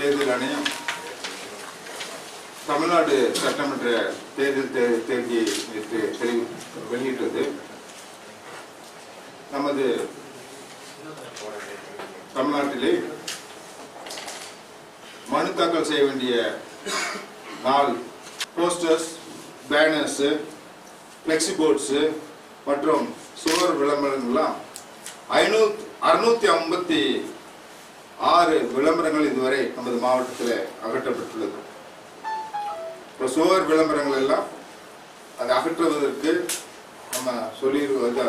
தேர்தல் ஆணையம் தமிழ்நாடு சட்டமன்ற தேர்தல் தே- தேதியை நேற்று தெரி- வெளியிட்டது. நமது தமிழ்நாட்டிலே மனு தாக்கல் செய்ய வேண்டிய நாள் போஸ்டர்ஸ் பேனர்ஸு ஃப்ளெக்ஸி போர்ட்ஸு மற்றும் சுவர் விளம்பரங்கள்லாம் ஐநூத் அறுநூத்தி ஐம்பத்தி ஆறு விளம்பரங்கள் இதுவரை நமது மாவட்டத்தில் அகற்றப்பட்டுள்ளது. இப்போ சுவர் விளம்பரங்கள் எல்லாம் அதை அகற்றுவதற்கு நம்ம சொல்லியிருக்க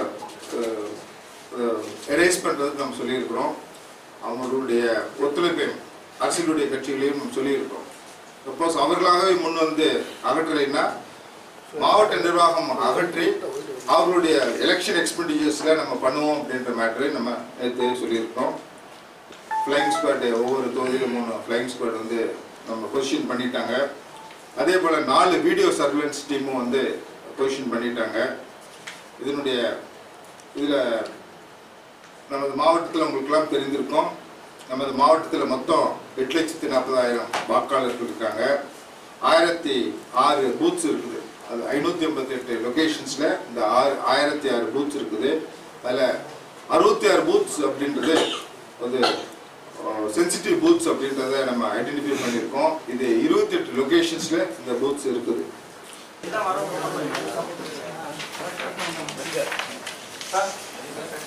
எரேஸ் பண்ணுறதுக்கு நம்ம சொல்லியிருக்கிறோம். அவங்களுடைய ஒத்துழைப்பையும் அரசியலுடைய கட்சிகளையும் நம்ம சொல்லியிருக்கிறோம். சப்போஸ் அவர்களாகவே முன் வந்து அகற்றலைன்னா மாவட்ட நிர்வாகம் அகற்றி அவர்களுடைய எலெக்ஷன் எக்ஸ்பெண்டிச்சர்ஸில் நம்ம பண்ணுவோம் அப்படின்ற மேட்டரை நம்ம நேற்று சொல்லியிருக்கோம் ஃப்ளைங் ஸ்குவாட் ஒவ்வொரு தொகுதியிலும் மூணு ஃப்ளைங் ஸ்குவாட் வந்து நம்ம பொசிஷன் பண்ணிட்டாங்க. அதே போல் நாலு வீடியோ சர்வேலன்ஸ் டீமும் வந்து பொசிஷன் பண்ணிட்டாங்க. இதனுடைய இதில் நமது மாவட்டத்தில் உங்களுக்கெல்லாம் தெரிந்திருக்கும். நமது மாவட்டத்தில் மொத்தம் எட்டு லட்சத்தி நாற்பதாயிரம் வாக்காளர்கள் இருக்காங்க. ஆயிரத்தி ஆறு பூத்ஸ் இருக்குது. அது ஐநூற்றி ஐம்பத்தி எட்டு லொக்கேஷன்ஸில் இந்த ஆறு ஆயிரத்தி ஆறு பூத்ஸ் இருக்குது. அதில் அறுபத்தி ஆறு பூத்ஸ் அப்படின்றது ஒரு சென்சிட்டிவ் பூத்ஸ் அப்படின்றத நம்ம ஐடென்டிஃபை பண்ணியிருக்கோம். இது இருபத்தி எட்டு லொக்கேஷன்ஸில் இந்த பூத்ஸ் இருக்குது.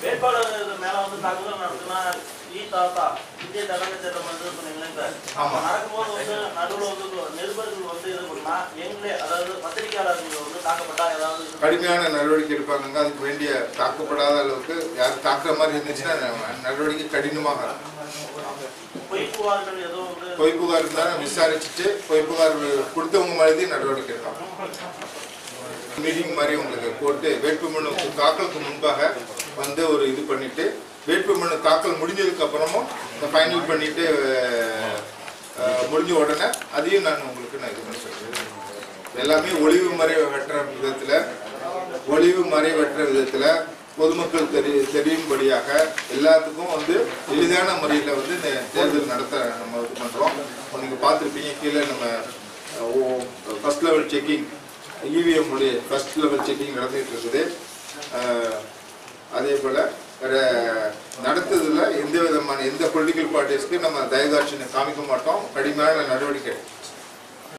வேட்பாளர் மேல வந்து தாக்குதல் நடத்தினா ஈ தாத்தா இந்திய தலைமை சட்டம் வந்து சொன்னீங்களே சார் நடக்கும்போது வந்து நடுவில் வந்து நிருபர்கள் வந்து இது பண்ணா எங்களே அதாவது பத்திரிகையாளர்கள் வந்து தாக்கப்பட்டா கடுமையான நடவடிக்கை எடுப்பாங்க அதுக்கு வேண்டிய தாக்கப்படாத அளவுக்கு யார் தாக்குற மாதிரி இருந்துச்சுன்னா நடவடிக்கை கடினமாக. பொய் புகார் இருந்தாலும் விசாரிச்சுட்டு பொய் புகார் கொடுத்தவங்க மாதிரி நடவடிக்கை எடுப்பாங்க மீட்டிங் மாதிரி உங்களுக்கு போட்டு வேட்புமனு தாக்கலுக்கு முன்பாக வந்து ஒரு இது பண்ணிட்டு வேட்புமனு தாக்கல் முடிஞ்சதுக்கு அப்புறமும் இந்த ஃபைனல் பண்ணிட்டு முடிஞ்ச உடனே அதையும் நான் உங்களுக்கு நான் இது பண்ணி சொல்றேன் எல்லாமே ஒளிவு மறைவற்ற விதத்துல ஒளிவு மறைவற்ற விதத்துல பொதுமக்கள் தெரியும் தெரியும்படியாக எல்லாத்துக்கும் வந்து எளிதான முறையில் வந்து இந்த தேர்தல் நடத்த நம்ம இது பண்ணுறோம் நீங்கள் பார்த்துருப்பீங்க கீழே நம்ம ஃபர்ஸ்ட் லெவல் செக்கிங் இவிஎம் உடைய ஃபர்ஸ்ட் லெவல் செக்கிங் நடந்துகிட்டு இருக்குது. அதே போல் நடத்துறதுல எந்த விதமான எந்த பொலிட்டிக்கல் பார்ட்டிஸ்க்கு நம்ம தயதாட்சியை காமிக்க மாட்டோம். கடுமையான நடவடிக்கை.